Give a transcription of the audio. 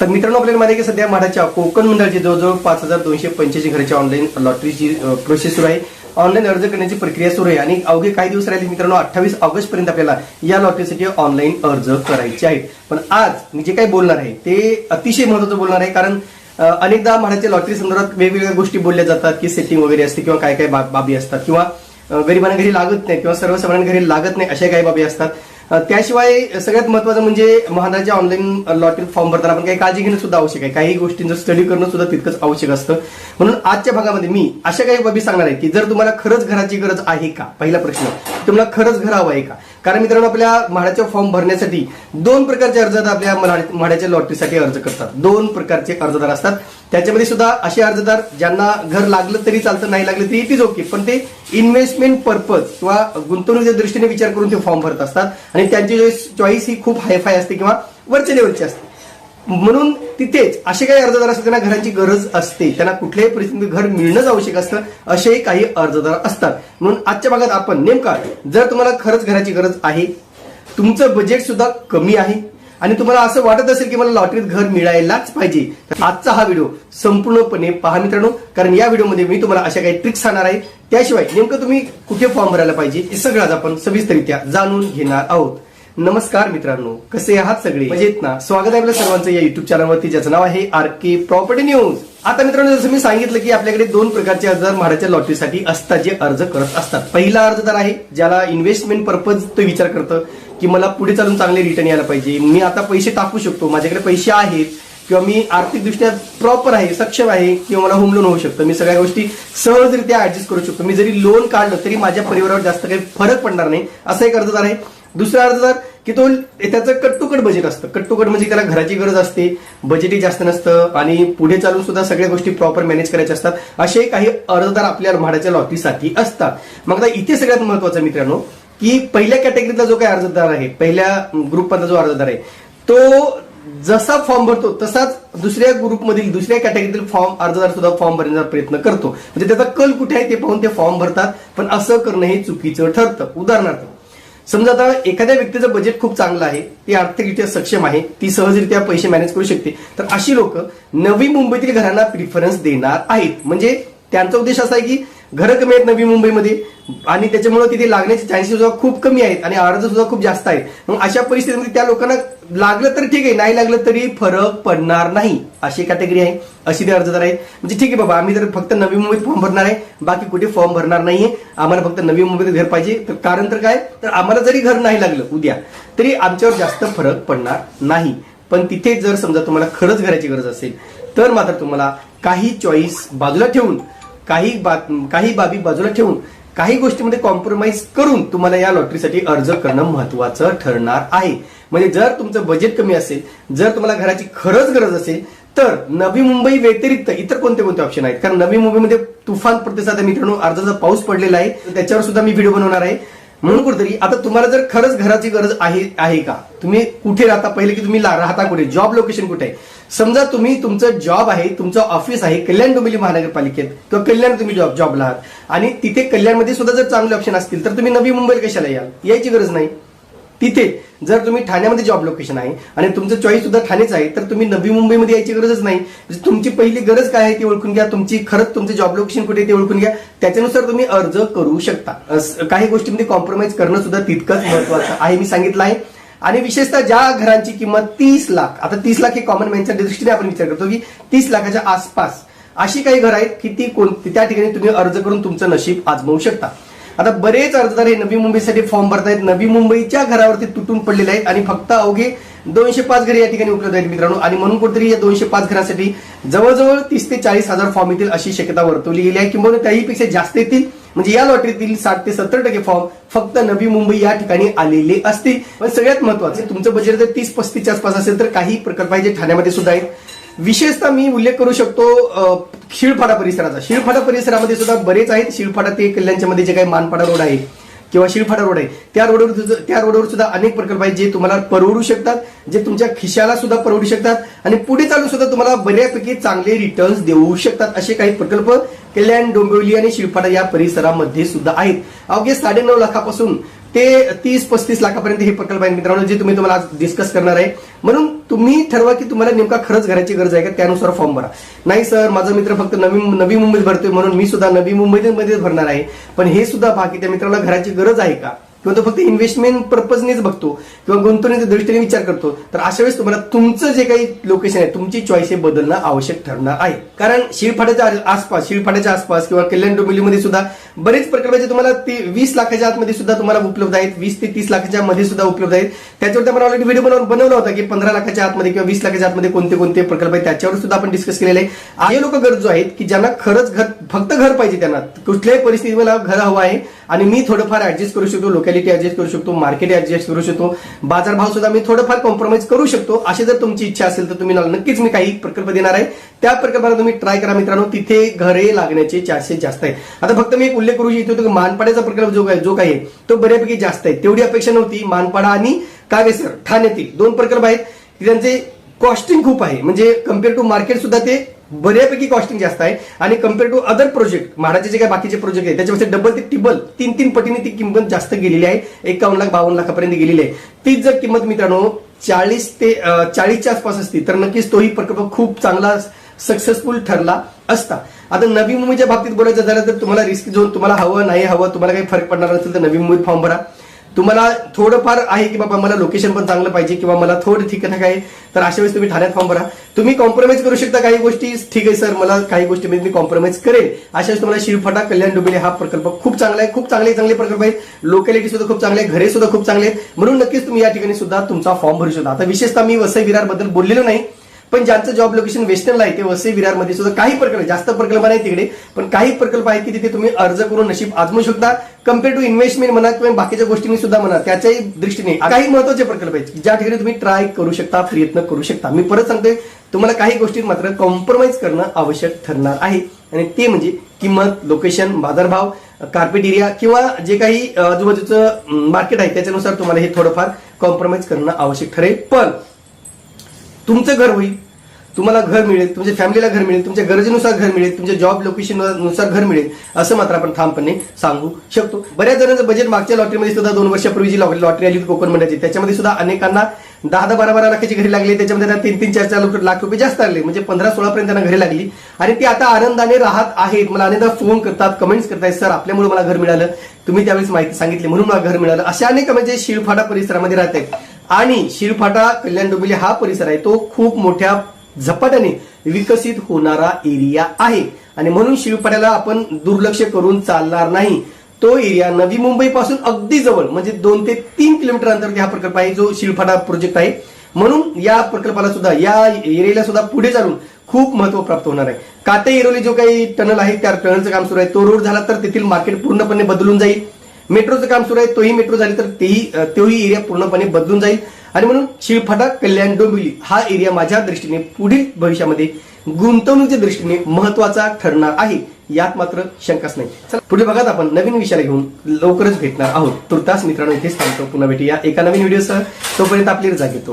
तर मित्रांनो आपल्याला माहिती आहे की सध्या माडाच्या कोकण मंडळाची जवळजवळ पाच हजार दोनशे पंच्याऐंशी घराची ऑनलाईन लॉटरीची प्रोसेस सुरू आहे. ऑनलाईन अर्ज करण्याची प्रक्रिया सुरू आहे आणि अवघे काही दिवस राहिले मित्रांनो अठ्ठावीस ऑगस्ट पर्यंत आपल्याला या लॉटरीसाठी ऑनलाईन अर्ज करायचे आहेत. पण आज मी जे काही बोलणार आहे ते अतिशय महत्वाचं बोलणार आहे कारण अनेकदा म्हाडाच्या लॉटरी संदर्भात वेगवेगळ्या गोष्टी बोलल्या जातात की सेटिंग वगैरे असते किंवा काय काय बाबी असतात किंवा अ, गरिबांना घरी लागत नाही किंवा सर्वसामान्यांना घरी लागत नाही अशा काही बाबी असतात. त्याशिवाय सगळ्यात महत्वाचं म्हणजे महाराजा ऑनलाईन लॉटरी फॉर्म भरताना आपण काही काळजी घेणं सुद्धा आवश्यक आहे. काही गोष्टींचं स्टडी करणं सुद्धा तितकंच आवश्यक असतं. म्हणून आजच्या भागामध्ये मी अशा काही बाबी सांगणार आहे की जर तुम्हाला खरंच घराची गरज आहे का? पहिला प्रश्न. तुम्हाला खरंच घर हवं आहे का? कारण मित्रांनो आपल्या म्हाडाच्या फॉर्म भरण्यासाठी दोन प्रकारचे अर्जदार आपल्या म्हाडा- म्हाडाच्या लॉटरीसाठी अर्ज करतात. दोन प्रकारचे अर्जदार असतात. त्याच्यामध्ये सुद्धा असे अर्जदार ज्यांना घर लागलं तरी चालतं नाही लागलं तरी इट इज ओके पण ते इन्व्हेस्टमेंट पर्पज किंवा गुंतवणुकीच्या दृष्टीने विचार करून ते फॉर्म भरत असतात. आणि त्यांची चॉईस ही खूप हायफाय असते किंवा वरच्या लेवलची असते. म्हणून तिथेच असे काही अर्जदार असतात त्यांना घराची गरज असते. त्यांना कुठल्याही परिस्थितीत घर मिळणंच आवश्यक असतं. असेही काही अर्जदार असतात. म्हणून आजच्या भागात आपण नेमका जर तुम्हाला खरंच घराची गरज आहे तुमचं बजेट सुद्धा कमी आहे आणि तुम्हाला असं वाटत असेल की मला लॉटरीत घर मिळायलाच पाहिजे तर आजचा हा व्हिडिओ संपूर्णपणे पहा मित्रांनो कारण या व्हिडिओमध्ये मी तुम्हाला अशा काही ट्रिक्स सांगणार आहे. त्याशिवाय नेमकं तुम्ही कुठे फॉर्म भरायला पाहिजे हे सगळं आज आपण सविस्तरित्या जाणून घेणार आहोत. नमस्कार मित्रांनो कसे आहात सगळे? मजेत ना? स्वागत आहे आपल्या सर्वांचं या युट्यूब चॅनलवरती ज्याचं नाव आहे आर के प्रॉपर्टी न्यूज. आता मित्रांनो जसं मी सांगितलं की आपल्याकडे दोन प्रकारचे अर्जदार म्हाडाच्या लॉटरीसाठी असतात जे अर्ज करत असतात. पहिला अर्जदार आहे ज्याला इन्व्हेस्टमेंट पर्पज तो विचार करतं. की मला पुढे चालून चांगले रिटर्न यायला पाहिजे. मी आता पैसे टाकू शकतो. माझ्याकडे पैसे आहेत किंवा मी आर्थिकदृष्ट्या प्रॉपर आहे सक्षम आहे किंवा मला होम लोन होऊ शकतं. मी सगळ्या गोष्टी सहजरित्या ऍडजस्ट करू शकतो. मी जरी लोन काढलं तरी माझ्या परिवारावर जास्त काही फरक पडणार नाही. असा एक अर्जदार आहे. दुसरा अर्जदार की तो त्याचं कट टू कट बजेट असतं. कट टू कट म्हणजे त्याला घराची गरज असते बजेटही जास्त नसतं आणि पुढे चालून सुद्धा सगळ्या गोष्टी प्रॉपर मॅनेज करायच्या असतात. असे काही अर्जदार आपल्या म्हाडाच्या लॉटरीसाठी असतात. मग आता इथे सगळ्यात महत्वाचं मित्रांनो की पहिल्या कॅटेगरीतला जो काही अर्जदार आहे पहिल्या ग्रुपमधला जो अर्जदार आहे तो जसा फॉर्म भरतो तसाच दुसऱ्या ग्रुपमधील दुसऱ्या कॅटेगरीतील फॉर्म अर्जदार सुद्धा फॉर्म भरण्याचा प्रयत्न करतो. म्हणजे त्याचा कल कुठे आहे ते पाहून ते फॉर्म भरतात पण असं करणं हे चुकीचं ठरतं. उदाहरणार्थ समजा आता एखाद्या व्यक्तीचं बजेट खूप चांगलं आहे ती आर्थिकरित्या सक्षम आहे ती सहजरित्या पैसे मॅनेज करू शकते तर अशी लोक नवी मुंबईतील घरांना प्रिफरन्स देणार आहेत. म्हणजे त्यांचा उद्देश असा आहे की घरं कमी आहेत नवी मुंबईमध्ये. आणि त्याच्यामुळे तिथे लागण्याचे चान्सेस सुद्धा खूप कमी आहेत आणि अर्ज सुद्धा खूप जास्त आहेत. मग अशा परिस्थितीमध्ये त्या लोकांना लागलं तर ठीक आहे नाही लागलं तरी फरक पडणार नाही अशी कॅटेगरी आहे. अशी ते अर्जदार आहेत. म्हणजे ठीक आहे बाबा आम्ही तर फक्त नवी मुंबईत फॉर्म भरणार आहे. बाकी कुठे फॉर्म भरणार नाहीये. आम्हाला फक्त नवी मुंबईत घर पाहिजे. तर कारण तर काय? तर आम्हाला जरी घर नाही लागलं उद्या तरी आमच्यावर जास्त फरक पडणार नाही. पण तिथे जर समजा तुम्हाला खरंच घराची गरज असेल तर मात्र तुम्हाला काही चॉईस बाजूला ठेवून काही बा काही बाबी बाजूला ठेवून काही गोष्टीमध्ये कॉम्प्रोमाइज करून तुम्हाला या लॉटरीसाठी अर्ज करणं महत्वाचं ठरणार आहे. म्हणजे जर तुमचं बजेट कमी असेल जर तुम्हाला घराची खरंच गरज असेल तर नवी मुंबई व्यतिरिक्त इतर कोणते कोणते ऑप्शन आहेत? कारण नवी मुंबईमध्ये तुफान प्रतिसाद मित्रांनो अर्जाचा पाऊस पडलेला आहे त्याच्यावर सुद्धा मी व्हिडिओ बनवणार आहे. म्हणून कुठेतरी आता तुम्हाला जर खरंच घराची गरज आहे आहे का? तुम्ही कुठे राहता? पहिले की तुम्ही राहता कुठे? जॉब लोकेशन कुठे? आहे समजा तुम्ही तुमचं जॉब आहे तुमचं ऑफिस आहे कल्याण डोंबिवली महानगरपालिकेत किंवा कल्याण तुम्ही जॉब जॉबला आहात आणि तिथे कल्याणमध्ये सुद्धा जर चांगले ऑप्शन असतील तर तुम्ही नवी मुंबईला कशाला याल? यायची गरज नाही. तिथे जर तुम्ही ठाण्यामध्ये जॉब लोकेशन आहे आणि तुमचं चॉईस सुद्धा ठाणेच आहे तर तुम्ही नवी मुंबईमध्ये यायची गरजच नाही. म्हणजे तुमची पहिली गरज काय आहे ती ओळखून घ्या तुमची खरंच तुमचं जॉब लोकेशन कुठे आहे ते ओळखून घ्या. त्याच्यानुसार तुम्ही अर्ज करू शकता. काही गोष्टींमध्ये कॉम्प्रोमाइज करणं सुद्धा तितकंच महत्वाचं आहे मी सांगितलं आहे. आणि विशेषतः ज्या घरांची किंमत तीस लाख आता तीस लाख हे कॉमन मॅनच्या दृष्टीने आपण विचार करतो की तीस लाखाच्या आसपास अशी काही घर आहेत की ती कोण त्या ठिकाणी तुम्ही अर्ज करून तुमचं नशीब आजमावू शकता. आता बरेच अर्जदार हे नवी मुंबईसाठी फॉर्म भरतायत. नवी मुंबईच्या घरावरती तुटून पडलेले आहेत आणि फक्त अवघे दोनशे पाच घरे या ठिकाणी उपलब्ध आहेत मित्रांनो. आणि म्हणून कुठेतरी या दोनशे पाच घरांसाठी जवळजवळ तीस ते चाळीस हजार फॉर्म येतील अशी शक्यता वर्तवली गेली आहे. किंवा त्याहीपेक्षा जास्त येतील. म्हणजे या लॉटरीतील साठ ते सत्तर टक्के फॉर्म फक्त नवी मुंबई या ठिकाणी आलेले असतील. पण सगळ्यात महत्त्वाचे तुमचं बजेट जर तीस पस्तीसच्या आसपास असेल तर काही प्रकल्प आहे जे ठाण्यामध्ये सुद्धा आहेत. विशेषतः मी उल्लेख करू शकतो शिळफाडा परिसराचा. शिळफाडा परिसरामध्ये सुद्धा बरेच आहेत. शिळफाडा ते कल्याणच्या मध्ये जे काही मानपाडा रोड आहे किंवा शिळफाडा रोड आहे त्या रोडवर त्या रोडवर सुद्धा अनेक प्रकल्प आहेत जे तुम्हाला परवडू शकतात जे तुमच्या खिशाला सुद्धा परवडू शकतात आणि पुढे चालू सुद्धा तुम्हाला बऱ्यापैकी चांगले रिटर्न्स देऊ शकतात असे काही प्रकल्प कल्याण डोंबिवली आणि शिळफाडा या परिसरामध्ये सुद्धा आहेत. अवघे साडेनऊ लाखापासून ते तीस पस्तीस लाखापर्यंत हे प्रकल्प आहेत मित्रांनो जे तुम्ही तुम्हाला आज डिस्कस करणार आहे. म्हणून तुम्ही ठरवा की तुम्हाला नेमका खरंच घराची गरज आहे का त्यानुसार फॉर्म भरा. नाही सर माझा मित्र फक्त नवी नवी मुंबईत भरतोय म्हणून मी सुद्धा नवी मुंबईमध्येच भरणार आहे. पण हे सुद्धा बाकी की त्या मित्राला घराची गरज आहे का? किंवा तो फक्त इन्व्हेस्टमेंट पर्पजनेच बघतो किंवा गुंतवणुकीच्या दृष्टीने विचार करतो तर अशा वेळेस तुम्हाला तुमचं जे काही लोकेशन आहे तुमची चॉईस हे बदलणं आवश्यक ठरणार आहे. कारण शिळफाट्याच्या आसपास शिळफाट्याच्या आसपास किंवा कल्याण डोंबिवलीमध्ये सुद्धा बरेच प्रकल्प तुम्हाला ते वीस लाखाच्या आतमध्ये सुद्धा तुम्हाला उपलब्ध आहेत वीस ते तीस लाखाच्या मध्ये सुद्धा उपलब्ध आहेत. त्याच्यावरती आपण ऑलरेडी व्हिडिओ बनवून बनवला होता की पंधरा लाखाच्या आतमध्ये किंवा वीस लाखाच्या आतमध्ये कोणते कोणते प्रकल्प आहेत त्याच्यावर सुद्धा आपण डिस्कस केलेले आहे. लोक गरजू आहेत की ज्यांना खरंच घर फक्त घर पाहिजे त्यांना. कुठल्याही परिस्थितीला मला घर हवं आहे आणि मी थोडंफार ऍडजस्ट करू शकतो लोकॅलिटी ऍडजस्ट करू शकतो मार्केट ऍडजस्ट करू शकतो. बाजारभाव सुद्धा मी थोडंफार कॉम्प्रोमाइज करू शकतो. अशी जर तुमची इच्छा असेल तर तुम्ही नक्कीच मी काही प्रकल्प देणार आहे. त्या प्रकल्पाला तुम्ही ट्राय करा मित्रांनो. तिथे घरे लागण्याचे चान्सेस जास्त आहेत. आता फक्त मी एक उल्लेख करू इच्छितो की मानपाड्याचा प्रकल्प जो काय जो काही आहे तो बऱ्यापैकी जास्त आहे. तेवढी अपेक्षा नव्हती. मानपाडा आणि कावेसर ठाण्यातील दोन प्रकल्प आहेत. त्यांचे कॉस्टिंग खूप आहे. म्हणजे कंपेअर टू मार्केट सुद्धा ते बऱ्यापैकी कॉस्टिंग जास्त आहे. आणि कंपेअर टू अदर प्रोजेक्ट म्हाडाचे जे काही बाकीचे प्रोजेक्ट आहेत त्याच्यापेक्षा डबल ते टिबल तीन तीन पटीने ती किंमत जास्त गेलेली आहे. एकावन्न लाख बावन्न लाखापर्यंत गेलेली आहे. तीच जर किंमत मित्रांनो चाळीस ते चाळीसच्या आसपास असती तर नक्कीच तोही प्रकल्प खूप चांगला सक्सेसफुल ठरला असता. आता नवी मुंबईच्या बाबतीत बोलायचं झालं तर तुम्हाला रिस्क झोन तुम्हाला हवं नाही हवं तुम्हाला काही फरक पडणार नसेल तर नवी मुंबईत फॉर्म भरा. तुम्हाला थोडंफार आहे की बाबा मला लोकेशन पण चांगलं पाहिजे किंवा मला थोडं ठीकठाक आहे तर अशा वेळेस तुम्ही ठाण्यात फॉर्म भरा. तुम्ही कॉम्प्रोमाइज करू शकता काही गोष्टी. ठीक आहे सर मला काही गोष्टीमध्ये मी कॉम्प्रोमाइज करेल अशा वेळेस तुम्हाला शिरफाटा कल्याण डुबेले हा प्रकल्प खूप चांगला आहे. खूप चांगले चांगले प्रकल्प आहेत. लोकॅलिटी सुद्धा खूप चांगले आहे. घरे सुद्धा खूप चांगले आहेत. म्हणून नक्कीच तुम्ही या ठिकाणी सुद्धा तुमचा फॉर्म भरू शकता. आता विशेषतः मी वसई विरारबद्दल बोललेलो नाही. पण ज्यांचं जॉब लोकेशन वेस्टर्नला आहे ते वसई विरारमध्ये. सुद्धा काही प्रकल्प जास्त प्रकल्प नाही तिकडे पण काही प्रकल्प आहेत की तिथे तुम्ही अर्ज करून नशीब आजमू शकता. कंपेअर टू इन्व्हेस्टमेंट म्हणा किंवा बाकीच्या गोष्टींनी सुद्धा म्हणा त्याच्याही दृष्टीने. काही महत्त्वाचे प्रकल्प आहेत ज्या ठिकाणी तुम्ही ट्राय करू शकता प्रयत्न करू शकता. मी परत सांगतोय तुम्हाला काही गोष्टी मात्र कॉम्प्रोमाइज करणं आवश्यक ठरणार आहे. आणि ते म्हणजे किंमत लोकेशन बाजारभाव कार्पेट एरिया किंवा जे काही आजूबाजूचं मार्केट आहे त्याच्यानुसार तुम्हाला हे थोडंफार कॉम्प्रोमाइज करणं आवश्यक ठरेल. पण तुमचं घर होईल. तुम्हाला घर मिळेल तुमच्या फॅमिलीला घर मिळेल तुमच्या गरजेनुसार घर मिळेल तुमच्या जॉब लोकेशननुसार घर मिळेल असं मात्र आपण ठामपणे सांगू शकतो. बऱ्याच जणांचं बजेट मागच्या लॉटरीमध्ये सुद्धा दोन वर्षापूर्वी जी लॉटरी आली होती कोकण मंडळाची. त्याच्यामध्ये सुद्धा अनेकांना दहा दहा बारा बारा लाखाची घरी लागली. त्याच्यामध्ये त्यांना तीन तीन चार चार लाख- लाख रुपये जास्त आले. म्हणजे पंधरा सोळा पर्यंत त्यांना घरी लागली. आणि ते आता आनंदाने राहत आहेत. मला अनेकदा फोन करतात कमेंट्स करतायत सर आपल्यामुळे मला घर मिळालं. तुम्ही त्यावेळेस माहिती सांगितली म्हणून मला घर मिळालं. अशा अनेक म्हणजे शिळफाटा परिसरामध्ये राहत आहेत आणि शिळफाटा कल्याण डोंबिवली हा परिसर आहे. तो खूप मोठ्या झपाट्याने विकसित होणारा एरिया आहे. आणि म्हणून शिरफाट्याला आपण दुर्लक्ष करून चालणार नाही. तो एरिया नवी मुंबई पासून अगदी जवळ म्हणजे दोन ते तीन किलोमीटर अंतर्गत हा प्रकल्प आहे जो शिळफाटा प्रोजेक्ट आहे. म्हणून या प्रकल्पाला सुद्धा या एरियाला सुद्धा पुढे चालून खूप महत्त्व प्राप्त होणार आहे. काते एरोली जो काही टनल आहे त्या टनलचं काम सुरू आहे. तो रोड झाला तर तेथील मार्केट पूर्णपणे बदलून जाईल. मेट्रोचं काम सुरू आहे तोही मेट्रो झाली तर तेही तोही एरिया पूर्णपणे बदलून जाईल. आणि म्हणून शिळफाटा कल्याण डोंबिवली हा एरिया माझ्या दृष्टीने पुढील भविष्यामध्ये गुंतवणुकीच्या दृष्टीने महत्त्वाचा ठरणार आहे. यात मात्र शंकाच नाही. चला पुढे बघात आपण नवीन विषयाला घेऊन लवकरच भेटणार आहोत. तुर्तास मित्रांनो इथेच थांबतो. पुन्हा भेटूया एका नवीन व्हिडिओसह. तोपर्यंत आपली रजा घेतो.